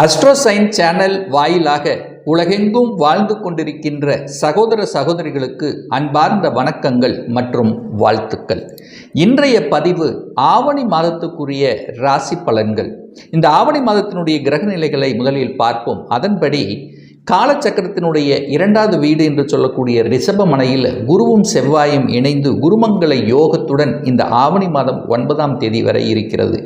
அஸ்ட்ரோசைன் channel வாயிலாக உலகெங்கும் வாழ்ந்து கொண்டிருக்கின்ற சகோதர சகோதரிகளுக்கு அன்பார்ந்த வணக்கங்கள் மற்றும் வாழ்த்துக்கள். இன்றைய பதிவு ஆவணி மாதத்துக்குரிய ராசி பலன்கள். இந்த ஆவணி மாதத்தினுடைய கிரக நிலைகளை முதலில் பார்ப்போம். அதன்படி காலச்சக்கரத்தினுடைய இரண்டாவது வீடு என்று சொல்லக்கூடிய ரிஷபமனையில் குருவும் செவ்வாயும் இணைந்து குருமங்கள யோகத்துடன் இந்த ஆவணி மாதம் ஒன்பதாம் தேதி வரை இருக்கிறது.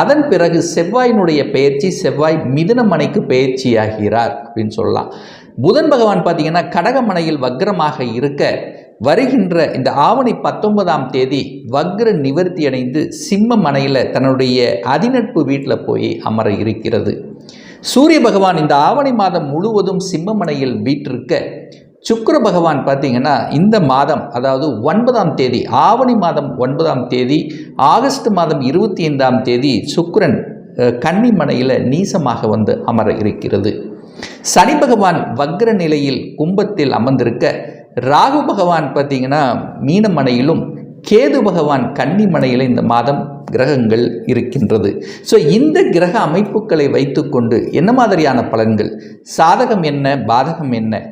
அதன் பிறகு செவ்வாயினுடைய பெயர்ச்சி செவ்வாய் மிதுனமனைக்கு பெயர்ச்சியாகிறார் அப்படின்னு சொல்லலாம். புதன் பகவான் பார்த்தீங்கன்னா கடகமனையில் வக்ரமாக இருக்க வருகின்ற இந்த ஆவணி பத்தொன்பதாம் தேதி வக்ர நிவர்த்தி அடைந்து சிம்ம மனையில் தன்னுடைய அதிநட்பு வீட்டில் போய் அமர இருக்கிறது. சூரிய பகவான் இந்த ஆவணி மாதம் முழுவதும் சிம்மமனையில் வீற்றிருக்க சுக்கர பகவான் பார்த்தீங்கன்னா இந்த மாதம் அதாவது ஒன்பதாம் தேதி ஆவணி மாதம் ஒன்பதாம் தேதி ஆகஸ்ட் மாதம் இருபத்தி ஐந்தாம் தேதி சுக்கரன் கன்னிமனையில் நீசமாக வந்து அமர இருக்கிறது. சனி பகவான் வக்ர நிலையில் கும்பத்தில் அமர்ந்திருக்க ராகு பகவான் பார்த்தீங்கன்னா மீனமனையிலும் கேது பகவான் கன்னிமனையில் இந்த மாதம் கிரகங்கள் இருக்கின்றது. ஸோ இந்த கிரக அமைப்புகளை வைத்துக்கொண்டு என்ன மாதிரியான பலன்கள்? சாதகம் என்ன? பாதகம் என்ன?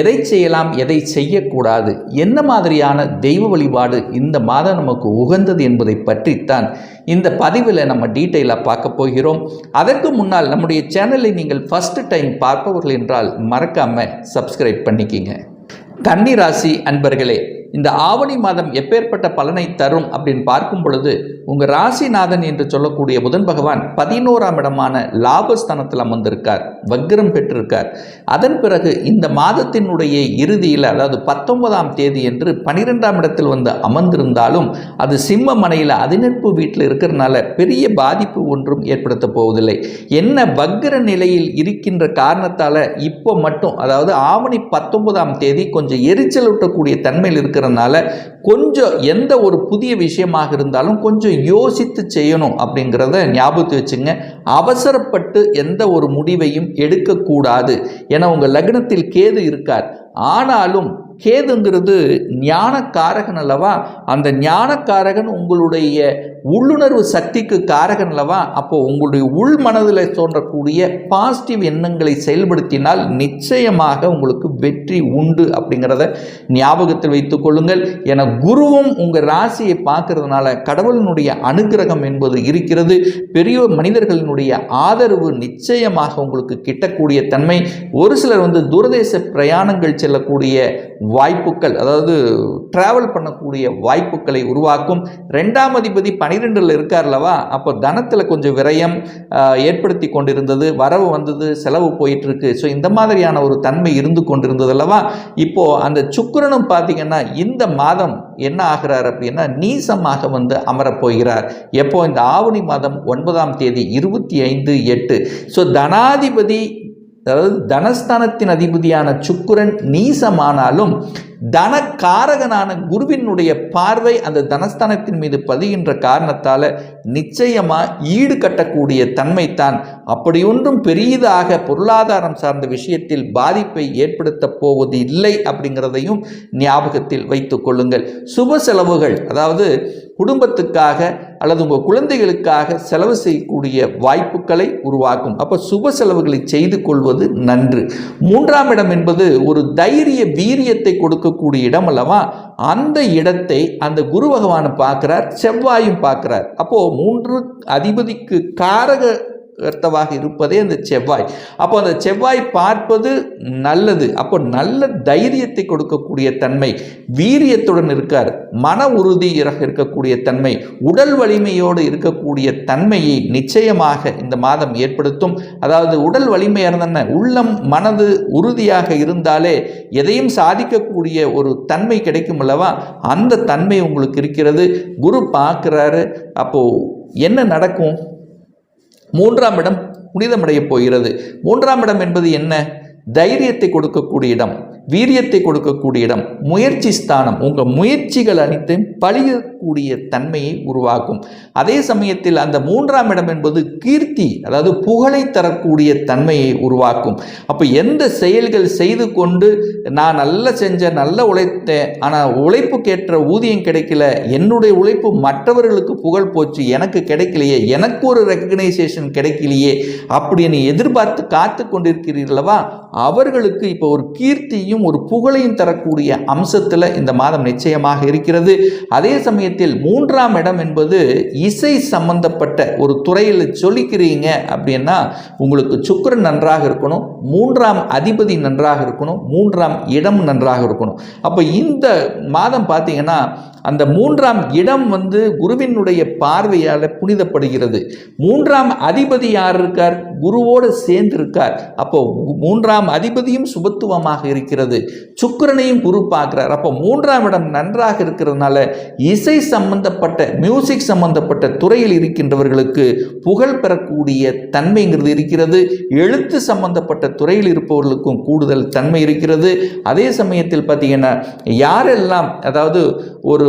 எதை செய்யலாம்? எதை செய்யக்கூடாது? என்ன மாதிரியான தெய்வ வழிபாடு இந்த மாதம் நமக்கு உகந்தது என்பதை பற்றித்தான் இந்த பதிவில் நம்ம டீட்டெயிலாக பார்க்க போகிறோம். அதற்கு முன்னால் நம்முடைய சேனலை நீங்கள் ஃபஸ்ட்டு டைம் பார்ப்பவர்கள் என்றால் மறக்காமல் சப்ஸ்கிரைப் பண்ணிக்கிங்க. கன்னி ராசி அன்பர்களே இந்த ஆவணி மாதம் எப்பேற்பட்ட பலனை தரும் அப்படின்னு பார்க்கும் பொழுது உங்கள் ராசிநாதன் என்று சொல்லக்கூடிய புதன் பகவான் பதினோராம் இடமான லாபஸ்தானத்தில் அமர்ந்திருக்கார் வக்ரம் பெற்றிருக்கார். அதன் பிறகு இந்த மாதத்தினுடைய இறுதியில் அதாவது பத்தொன்பதாம் தேதி என்று பனிரெண்டாம் இடத்தில் வந்து அமர்ந்திருந்தாலும் அது சிம்ம மனையில் அதிநட்பு வீட்டில் இருக்கிறனால பெரிய பாதிப்பு ஒன்றும் ஏற்படுத்த போவதில்லை. என்ன வக்ர நிலையில் இருக்கின்ற காரணத்தால் இப்போ மட்டும் அதாவது ஆவணி பத்தொன்பதாம் தேதி கொஞ்சம் எரிச்சலூட்டக்கூடிய தன்மையில் இருக்கிறனால கொஞ்சம் எந்த ஒரு புதிய விஷயமாக இருந்தாலும் கொஞ்சம் யோசித்து செய்யணும் அப்படிங்கிறத ஞாபகத்து வச்சுங்க. அவசரப்பட்டு எந்த ஒரு முடிவையும் எடுக்கக்கூடாது. ஏன்னா உங்கள் லக்னத்தில் கேது இருக்கார். ஆனாலும் கேதுங்கிறது ஞானக்காரகன் அல்லவா? அந்த ஞானக்காரகன் உங்களுடைய உள்ளுணர்வு சக்திக்கு காரகன் அல்லவா அப்போ உங்களுடைய உள் மனதில் தோன்றக்கூடிய பாசிட்டிவ் எண்ணங்களை செயல்படுத்தினால் நிச்சயமாக உங்களுக்கு வெற்றி உண்டு அப்படிங்கிறத ஞாபகத்தில் வைத்துக் கொள்ளுங்கள். என குருவும் உங்கள் ராசியை பார்க்கறதுனால கடவுளினுடைய அனுகிரகம் என்பது இருக்கிறது. பெரிய மனிதர்களினுடைய ஆதரவு நிச்சயமாக உங்களுக்கு கிட்டக்கூடிய தன்மை. ஒரு சிலர் வந்து தூரதேச பிரயாணங்கள் செல்லக்கூடிய வாய்ப்புகள் அதாவது டிராவல் பண்ணக்கூடிய வாய்ப்புகளை உருவாக்கும். ரெண்டாம் அதிபதி பனிரெண்டில் இருக்கார்லவா? அப்போ தனத்தில் கொஞ்சம் விரயம் ஏற்படுத்தி கொண்டிருந்தது வரவு வந்தது செலவு போயிட்டுருக்கு. ஸோ இந்த மாதிரியான ஒரு தன்மை இருந்து கொண்டிருந்தது அல்லவா இப்போது அந்த சுக்கரனும் பார்த்தீங்கன்னா இந்த மாதம் என்ன ஆகிறார் அப்படின்னா நீசமாக வந்து அமரப் போகிறார். எப்போ? இந்த ஆவணி மாதம் ஒன்பதாம் தேதி இருபத்தி ஐந்து எட்டு. ஸோ தனாதிபதி அதாவது தனஸ்தானத்தின் அதிபதியான சுக்குரன் நீசமானாலும் தனக்காரகனான குருவினுடைய பார்வை அந்த தனஸ்தானத்தின் மீது பதிகின்ற காரணத்தால் நிச்சயமாக ஈடு கட்டக்கூடிய தன்மைத்தான். அப்படியொன்றும் பெரியதாக பொருளாதாரம் சார்ந்த விஷயத்தில் பாதிப்பை ஏற்படுத்த போவது இல்லை அப்படிங்கிறதையும் ஞாபகத்தில் வைத்துக் கொள்ளுங்கள். சுப செலவுகள் அதாவது குடும்பத்துக்காக அல்லது உங்கள் குழந்தைகளுக்காக செலவு செய்யக்கூடிய வாய்ப்புகளை உருவாக்கும். அப்போ சுப செலவுகளை செய்து கொள்வது நன்று. மூன்றாம் இடம் என்பது ஒரு தைரிய வீரியத்தை கொடுக்கக்கூடிய இடம் அல்லவா? அந்த இடத்தை அந்த குரு பகவான் பார்க்கிறார் செவ்வாயும் பார்க்கிறார். அப்போது மூன்று அதிபதிக்கு காரக கர்த்தவாக இருப்பதே அந்த செவ்வாய். அப்போ அந்த செவ்வாய் பார்ப்பது நல்லது. அப்போ நல்ல தைரியத்தை கொடுக்கக்கூடிய தன்மை வீரியத்துடன் இருக்கார். மன உறுதியாக இருக்கக்கூடிய தன்மை உடல் வலிமையோடு இருக்கக்கூடிய தன்மையை நிச்சயமாக இந்த மாதம் ஏற்படுத்தும். அதாவது உடல் வலிமையாக இருந்தன உள்ளம் மனது உறுதியாக இருந்தாலே எதையும் சாதிக்கக்கூடிய ஒரு தன்மை கிடைக்கும் அல்லவா? அந்த தன்மை உங்களுக்கு இருக்கிறது. குரு பார்க்குறாரு. அப்போது என்ன நடக்கும்? மூன்றாம் இடம் புனிதமடையப் போகிறது. மூன்றாம் இடம் என்பது என்ன? தைரியத்தை கொடுக்கக்கூடிய இடம் வீரியத்தை கொடுக்கக்கூடிய இடம் முயற்சி ஸ்தானம் உங்கள் முயற்சிகள் அனைத்தையும் பழியக்கூடிய தன்மையை உருவாக்கும். அதே சமயத்தில் அந்த மூன்றாம் இடம் என்பது கீர்த்தி அதாவது புகழை தரக்கூடிய தன்மையை உருவாக்கும். அப்போ எந்த செயல்கள் செய்து கொண்டு நான் நல்லா செஞ்சேன் நல்ல உழைத்தேன் ஆனால் உழைப்புக்கேற்ற ஊதியம் கிடைக்கல என்னுடைய உழைப்பு மற்றவர்களுக்கு புகழ் போச்சு எனக்கு கிடைக்கலையே எனக்கு ஒரு ரெக்கக்னைசேஷன் கிடைக்கலையே அப்படின்னு எதிர்பார்த்து காத்து கொண்டிருக்கிறீர்களவா அவர்களுக்கு இப்போ ஒரு கீர்த்தியும் ஒரு புகழையும் தரக்கூடிய அம்சத்தில் இந்த மாதம் நிச்சயமாக இருக்கிறது. அதே சமயத்தில் மூன்றாம் இடம் என்பது இசை சம்பந்தப்பட்ட ஒரு துறையில் சொல்லிக்கிறீங்க அப்படின்னா உங்களுக்கு சுக்கரன் நன்றாக இருக்கணும் மூன்றாம் அதிபதி நன்றாக இருக்கணும் மூன்றாம் இடம் நன்றாக இருக்கணும். அப்போ இந்த மாதம் பார்த்தீங்கன்னா அந்த மூன்றாம் இடம் வந்து குருவினுடைய பார்வையால் புனிதப்படுகிறது. மூன்றாம் அதிபதி யார் இருக்கார்? குருவோடு சேர்ந்து இருக்கார் அப்போ மூன்றாம் அதிபதியும் சுபத்துவமாக இருக்கிறது. சுக்கரனையும் குரு பார்க்குறார். அப்போ மூன்றாம் இடம் நன்றாக இருக்கிறதுனால இசை சம்பந்தப்பட்ட மியூசிக் சம்பந்தப்பட்ட துறையில் இருக்கின்றவர்களுக்கு புகழ் பெறக்கூடிய தன்மைங்கிறது இருக்கிறது. எழுத்து சம்பந்தப்பட்ட துறையில் இருப்பவர்களுக்கும் கூடுதல் தன்மை இருக்கிறது. அதே சமயத்தில் பார்த்தீங்கன்னா யாரெல்லாம் அதாவது ஒரு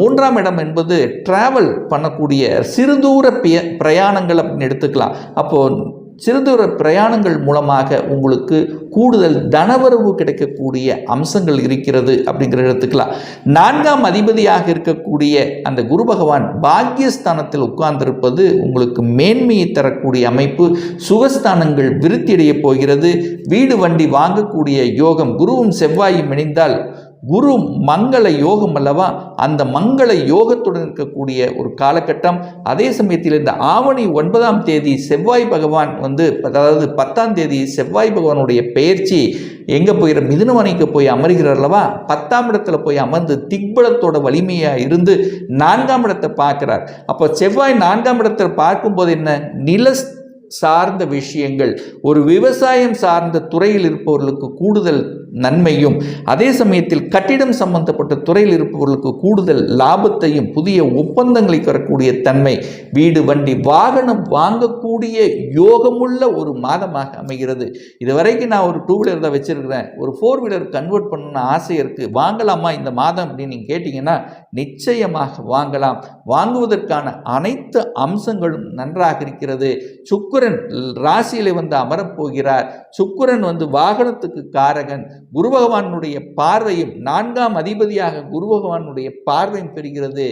மூன்றாம் இடம் என்பது டிராவல் பண்ணக்கூடிய சிறுதூர பிய பிரயாணங்கள் அப்படின்னு எடுத்துக்கலாம். அப்போது சிறுதூர பிரயாணங்கள் மூலமாக உங்களுக்கு கூடுதல் தனவரவு கிடைக்கக்கூடிய அம்சங்கள் இருக்கிறது அப்படிங்கிற எடுத்துக்கலாம். நான்காம் அதிபதியாக இருக்கக்கூடிய அந்த குரு பகவான் பாக்கியஸ்தானத்தில் உட்கார்ந்திருப்பது உங்களுக்கு மேன்மையை தரக்கூடிய அமைப்பு. சுகஸ்தானங்கள் விருத்தியடைய போகிறது. வீடு வண்டி வாங்கக்கூடிய யோகம் குருவும் செவ்வாயும் இணைந்தால் குரு மங்கள யோகம் அல்லவா? அந்த மங்கள யோகத்துடன் இருக்கக்கூடிய ஒரு காலகட்டம். அதே சமயத்தில் இந்த ஆவணி ஒன்பதாம் தேதி செவ்வாய் பகவான் வந்து அதாவது பத்தாம் தேதி செவ்வாய் பகவானுடைய பெயர்ச்சி எங்கே போயிற மிதுனவனைக்கு போய் அமர்கிறார் அல்லவா? பத்தாம் இடத்துல போய் அமர்ந்து திக்பலத்தோட வலிமையாக இருந்து நான்காம் இடத்தை பார்க்குறார். அப்போ செவ்வாய் நான்காம் இடத்தை பார்க்கும்போது என்ன? நிலஸ் சார்ந்த விஷயங்கள். ஒரு விவசாயம் சார்ந்த துறையில் இருப்பவர்களுக்கு கூடுதல் நன்மையும் அதே சமயத்தில் கட்டிடம் சம்பந்தப்பட்ட துறையில் இருப்பவர்களுக்கு கூடுதல் லாபத்தையும் புதிய ஒப்பந்தங்களை தரக்கூடிய தன்மை வீடு வண்டி வாகனம் வாங்கக்கூடிய யோகமுள்ள ஒரு மாதமாக அமைகிறது. இதுவரைக்கும் நான் ஒரு டூ வீலர் தான் வச்சிருக்கிறேன். ஒரு ஃபோர் வீலர் கன்வெர்ட் பண்ணணும்னு ஆசை இருக்குது வாங்கலாமா இந்த மாதம் அப்படின்னு நீங்கள் கேட்டிங்கன்னா நிச்சயமாக வாங்கலாம். வாங்குவதற்கான அனைத்து அம்சங்களும் நன்றாக இருக்கிறது. சுக்கு சுக்கிரன் ராசியிலே வந்து அமரப்போகிறார். சுக்கிரன் வந்து வாகனத்துக்கு காரகன். குரு பகவானுடைய பார்வையும் நான்காம் அதிபதியாக குரு பகவானுடைய பார்வையும் பெறுகிறது.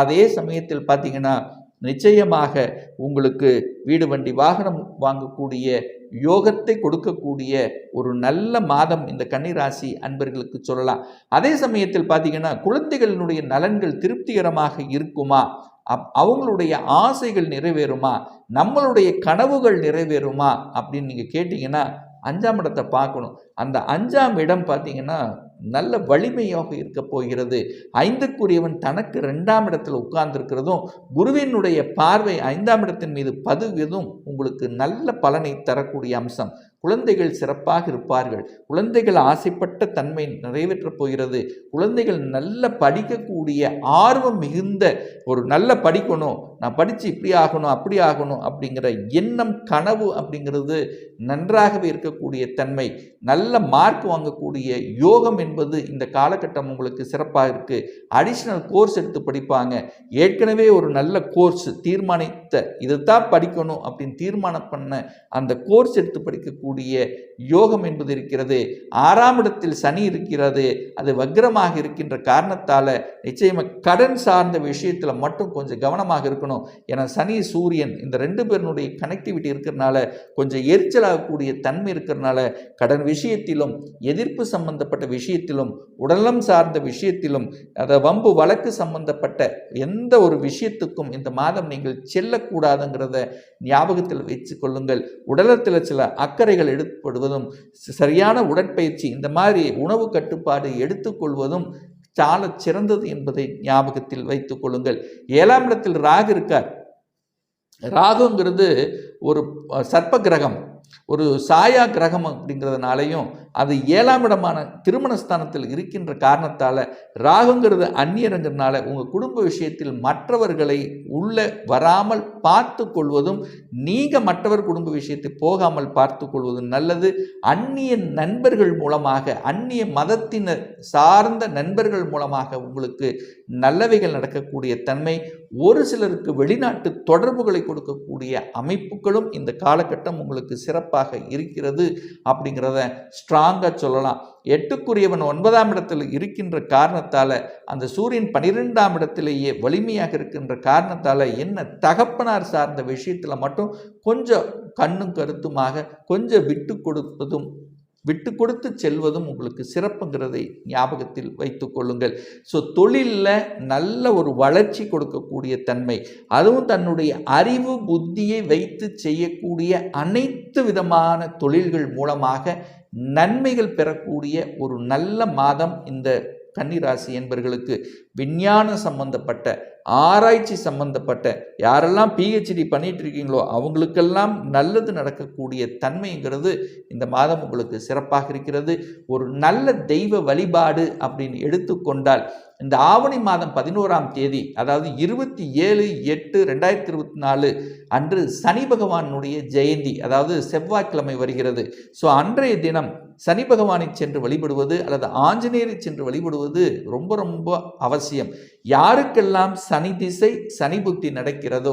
அதே சமயத்தில் பார்த்தீங்கன்னா நிச்சயமாக உங்களுக்கு வீடு வண்டி வாகனம் வாங்கக்கூடிய யோகத்தை கொடுக்கக்கூடிய ஒரு நல்ல மாதம் இந்த கன்னிராசி அன்பர்களுக்கு சொல்லலாம். அதே சமயத்தில் பார்த்தீங்கன்னா குழந்தைகளினுடைய நலன்கள் திருப்திகரமாக இருக்குமா? அப் அவங்களுடைய ஆசைகள் நிறைவேறுமா? நம்மளுடைய கனவுகள் நிறைவேறுமா? அப்படின்னு நீங்கள் கேட்டிங்கன்னா அஞ்சாம் இடத்தை பார்க்கணும். அந்த அஞ்சாம் இடம் பார்த்தீங்கன்னா நல்ல வலிமையாக இருக்க போகிறது. ஐந்துக்குரியவன் தனக்கு ரெண்டாம் இடத்தில் உட்கார்ந்துருக்கிறதும் குருவினுடைய பார்வை ஐந்தாம் இடத்தின் மீது பதுவதும் உங்களுக்கு நல்ல பலனை தரக்கூடிய அம்சம். குழந்தைகள் சிறப்பாக இருப்பார்கள். குழந்தைகள் ஆசைப்பட்ட தன்மை நிறைவேற்றப் போகிறது. குழந்தைகள் நல்ல படிக்கக்கூடிய ஆர்வம் மிகுந்த ஒரு நல்ல படிக்கணும். நான் படித்து இப்படி ஆகணும் அப்படி ஆகணும் அப்படிங்கிற எண்ணம் கனவு அப்படிங்கிறது நன்றாகவே இருக்கக்கூடிய தன்மை. நல்ல மார்க் வாங்கக்கூடிய யோகம் என்பது இந்த காலகட்டம் உங்களுக்கு சிறப்பாக இருக்குது அடிஷ்னல் கோர்ஸ் எடுத்து படிப்பாங்க. ஏற்கனவே ஒரு நல்ல கோர்ஸ் தீர்மானித்த இதைத்தான் படிக்கணும் அப்படின்னு தீர்மானம் பண்ண அந்த கோர்ஸ் எடுத்து படிக்கக்கூடிய யோகம் என்பது இருக்கிறது. ஆறாம் இடத்தில் சனி இருக்கிறது. அது வக்ரமாக இருக்கின்ற காரணத்தால் நிச்சயமாக கடன் சார்ந்த விஷயத்தில் மட்டும் கொஞ்சம் கவனமாக இருக்கணும். ஏன்னா சனி சூரியன் இந்த ரெண்டு பேருனுடைய கனெக்டிவிட்டி இருக்கிறனால கொஞ்சம் எரிச்சலாகக்கூடிய தன்மை இருக்கிறனால கடன் விஷயத்திலும் எதிர்ப்பு சம்பந்தப்பட்ட விஷயத்திலும் உடலம் சார்ந்த விஷயத்திலும் அதை வம்பு வழக்கு சம்பந்தப்பட்ட எந்த ஒரு விஷயத்துக்கும் இந்த மாதம் நீங்கள் செல்லக்கூடாதுங்கிறத ஞாபகத்தில் வைத்து கொள்ளுங்கள். உடலத்தில் சில அக்கறைகள் எடுப்படுவதும் சரியான உடற்பயிற்சி இந்த மாதிரி உணவு கட்டுப்பாடு எடுத்துக்கொள்வதும் சால சிறந்தது என்பதை ஞாபகத்தில் வைத்துக் கொள்ளுங்கள். ஏழாம் இடத்தில் ராகு இருக்கார். ராகுங்கிறது ஒரு சர்ப்ப கிரகம். ஒரு சாயா கிரகம் அப்படிங்கிறதுனாலையும் அது ஏழாம் இடமான திருமணஸ்தானத்தில் இருக்கின்ற காரணத்தால் ராகுங்கிறது அந்நியரங்கிறதுனால உங்கள் குடும்ப விஷயத்தில் மற்றவர்களை உள்ளே வராமல் பார்த்து கொள்வதும் நீங்கள் மற்றவர் குடும்ப விஷயத்தை போகாமல் பார்த்து கொள்வதும் நல்லது. அந்நிய நண்பர்கள் மூலமாக அந்நிய மதத்தினர் சார்ந்த நண்பர்கள் மூலமாக உங்களுக்கு நல்லவைகள் நடக்கக்கூடிய தன்மை ஒரு சிலருக்கு வெளிநாட்டு தொடர்புகளை கொடுக்கக்கூடிய அமைப்புகளும் இந்த காலகட்டம் உங்களுக்கு சிறப்பாக இருக்கிறது அப்படிங்கிறத ஸ்ட்ராங்காக சொல்லலாம். எட்டுக்குரியவன் ஒன்பதாம் இடத்தில் இருக்கின்ற காரணத்தால் அந்த சூரியன் பனிரெண்டாம் இடத்திலேயே வலிமையாக இருக்கின்ற காரணத்தால் என்ன தகப்பனார் சார்ந்த விஷயத்தில் மட்டும் கொஞ்சம் கண்ணும் கருத்துமாக கொஞ்சம் விட்டு கொடுப்பதும் விட்டு கொடுத்து செல்வதும் உங்களுக்கு சிறப்புங்கிறதை ஞாபகத்தில் வைத்து கொள்ளுங்கள். ஸோ தொழிலில் நல்ல ஒரு வளர்ச்சி கொடுக்கக்கூடிய தன்மை அதுவும் தன்னுடைய அறிவு புத்தியை வைத்து செய்யக்கூடிய அனைத்து விதமான தொழில்கள் மூலமாக நன்மைகள் பெறக்கூடிய ஒரு நல்ல மாதம் இந்த கன்னிராசி என்பர்களுக்கு. விஞ்ஞான சம்பந்தப்பட்ட ஆராய்ச்சி சம்பந்தப்பட்ட யாரெல்லாம் பிஹெச்டி பண்ணிட்டு இருக்கீங்களோ அவங்களுக்கெல்லாம் நல்லது நடக்கக்கூடிய தன்மைங்கிறது இந்த மாதம் உங்களுக்கு சிறப்பாக இருக்கிறது. ஒரு நல்ல தெய்வ வழிபாடு அப்படின்னு எடுத்துக்கொண்டால் இந்த ஆவணி மாதம் பதினோராம் தேதி அதாவது இருபத்தி ஏழு எட்டு ரெண்டாயிரத்தி இருபத்தி நாலு அன்று சனி பகவானுடைய ஜெயந்தி அதாவது செவ்வாய்க்கிழமை வருகிறது. ஸோ அன்றைய தினம் சனி பகவானை சென்று வழிபடுவது அல்லது ஆஞ்சநேயரை சென்று வழிபடுவது ரொம்ப ரொம்ப அவசியம். யாருக்கெல்லாம் சனி திசை சனி புத்தி நடக்கிறதோ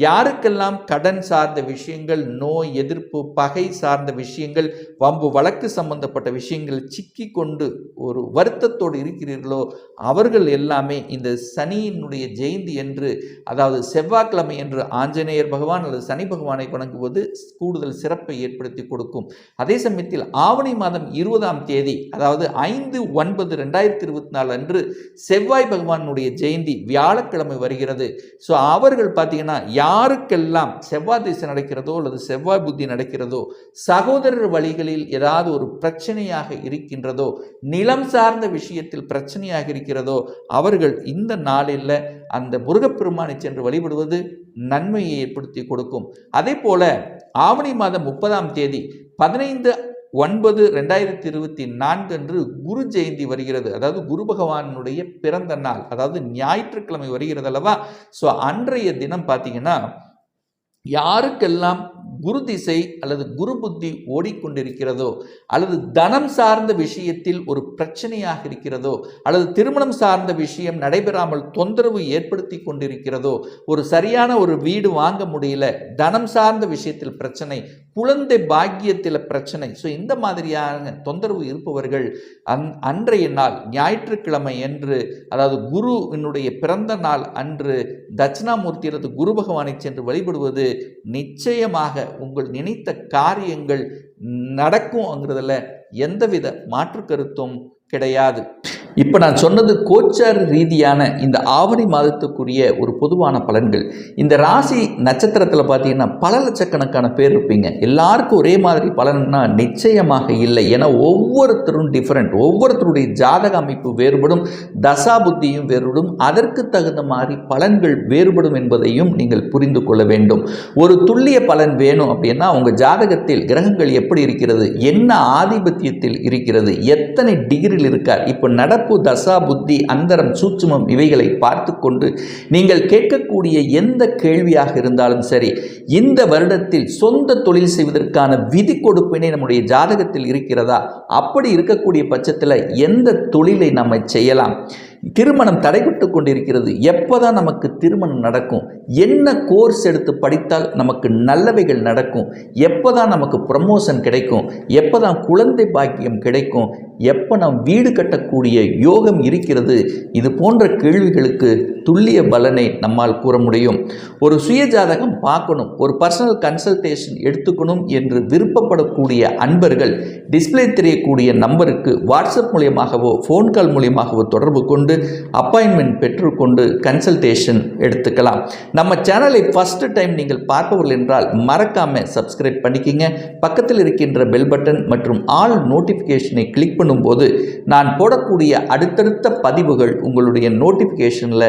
யாருக்கெல்லாம் கடன் சார்ந்த விஷயங்கள் நோய் எதிர்ப்பு பகை சார்ந்த விஷயங்கள் வம்பு வழக்கு சம்பந்தப்பட்ட விஷயங்கள் சிக்கி கொண்டு ஒரு வருத்தத்தோடு இருக்கிறீர்களோ அவர்கள் எல்லாமே இந்த சனியினுடைய ஜெயந்தி என்று அதாவது செவ்வாய்க்கிழமை என்று ஆஞ்சநேயர் பகவான் அல்லது சனி பகவானை வணங்குவது கூடுதல் சிறப்பை ஏற்படுத்தி கொடுக்கும். அதே சமயத்தில் ஆவணி மாதம் இருபதாம் தேதி அதாவது ஐந்து ஒன்பது ரெண்டாயிரத்தி இருபத்தி நாலு அன்று செவ்வாய் பகவானுடைய ஜெயந்தி வியாழக்கிழமை வருகிறது. ஸோ அவர்கள் பார்த்தீங்கன்னா யாருக்கெல்லாம் செவ்வாய் திசை நடக்கிறதோ அல்லது செவ்வாய் புத்தி நடக்கிறதோ சகோதரர் வழிகளில் ஏதாவது ஒரு பிரச்சனையாக இருக்கின்றதோ நிலம் சார்ந்த விஷயத்தில் பிரச்சனையாக இருக்கிறதோ அவர்கள் இந்த நாளில் அந்த முருகப்பெருமானை சென்று வழிபடுவது நன்மையை ஏற்படுத்தி கொடுக்கும். அதே போல ஆவணி மாதம் முப்பதாம் தேதி பதினைந்து ஒன்பது ரெண்டாயிரத்தி இருபத்தி நான்கு அன்று குரு ஜெயந்தி வருகிறது. அதாவது குரு பகவானுடைய பிறந்த நாள் அதாவது ஞாயிற்றுக்கிழமை வருகிறது அல்லவா? ஸோ அன்றைய தினம் பார்த்தீங்கன்னா யாருக்கெல்லாம் குரு திசை அல்லது குரு புத்தி ஓடிக்கொண்டிருக்கிறதோ அல்லது தனம் சார்ந்த விஷயத்தில் ஒரு பிரச்சனையாக இருக்கிறதோ அல்லது திருமணம் சார்ந்த விஷயம் நடைபெறாமல் தொந்தரவு ஏற்படுத்தி கொண்டிருக்கிறதோ ஒரு சரியான ஒரு வீடு வாங்க முடியல தனம் சார்ந்த விஷயத்தில் பிரச்சனை குழந்தை பாக்கியத்தில் பிரச்சனை. ஸோ இந்த மாதிரியான தொந்தரவு இருப்பவர்கள் அந் அன்றைய நாள் ஞாயிற்றுக்கிழமை என்று அதாவது குருவினுடைய பிறந்த நாள் அன்று தட்சிணாமூர்த்தி அல்லது குரு பகவானை சென்று வழிபடுவது நிச்சயமாக உங்கள் நினைத்த காரியங்கள் நடக்கும்ங்கிறதுல எந்தவித மாற்று கருத்தும் கிடையாது. இப்போ நான் சொன்னது கோச்சார் ரீதியான இந்த ஆவணி மாதத்துக்குரிய ஒரு பொதுவான பலன்கள். இந்த ராசி நட்சத்திரத்தில் பார்த்தீங்கன்னா பல லட்சக்கணக்கான பேர் இருப்பீங்க. எல்லாருக்கும் ஒரே மாதிரி பலன்னா நிச்சயமாக இல்லை. ஏன்னா ஒவ்வொருத்தரும் டிஃப்ரெண்ட் ஒவ்வொருத்தருடைய ஜாதக அமைப்பு வேறுபடும் தசா புத்தியும் வேறுபடும் அதற்கு தகுந்த மாதிரி பலன்கள் வேறுபடும் என்பதையும் நீங்கள் புரிந்து கொள்ள வேண்டும். ஒரு துல்லிய பலன் வேணும் அப்படின்னா உங்கள் ஜாதகத்தில் கிரகங்கள் எப்படி இருக்கிறது? என்ன ஆதிபத்தியத்தில் இருக்கிறது? எத்தனை டிகிரியில் இருக்கார்? இப்போ நடப்பு தசா புத்தி அந்தரம் சூட்சுமம் இவைகளை பார்த்து கொண்டு நீங்கள் கேட்கக்கூடிய எந்த கேள்வியாக இருந்தாலும் சரி இந்த வருடத்தில் சொந்த தொழில் செய்வதற்கான விதி கொடுப்பினை நம்முடைய ஜாதகத்தில் இருக்கிறதா? அப்படி இருக்கக்கூடிய பட்சத்தில் எந்த தொழிலை நம்ம செய்யலாம்? திருமணம் தடைபட்டு கொண்டிருக்கிறது. எப்போ தான் நமக்கு திருமணம் நடக்கும்? என்ன கோர்ஸ் எடுத்து படித்தால் நமக்கு நல்லவைகள் நடக்கும்? எப்போ தான் நமக்கு ப்ரமோஷன் கிடைக்கும்? எப்போ தான் குழந்தை பாக்கியம் கிடைக்கும்? எப்போ நாம் வீடு கட்டக்கூடிய யோகம் இருக்கிறது? இது போன்ற கேள்விகளுக்கு துல்லிய பலனை நம்மால் கூற முடியும். ஒரு சுய ஜாதகம் பார்க்கணும் ஒரு பர்சனல் கன்சல்டேஷன் எடுத்துக்கணும் என்று விருப்பப்படக்கூடிய அன்பர்கள் டிஸ்பிளே தெரியக்கூடிய நம்பருக்கு வாட்ஸ்அப் மூலியமாகவோ ஃபோன் கால் மூலியமாகவோ தொடர்பு கொண்டு அப்பாயின்மெண்ட் பெற்றுக்கொண்டு கன்சல்டேஷன் எடுத்துக்கலாம். நம்ம சேனலை ஃபஸ்ட்டு டைம் நீங்கள் பார்ப்பவர்கள் என்றால் மறக்காமல் சப்ஸ்கிரைப் பண்ணிக்கிங்க. பக்கத்தில் இருக்கின்ற பெல் பட்டன் மற்றும் ஆல் நோட்டிஃபிகேஷனை கிளிக் பண்ணும்போது நான் போடக்கூடிய அடுத்தடுத்த பதிவுகள் உங்களுடைய நோட்டிஃபிகேஷனில்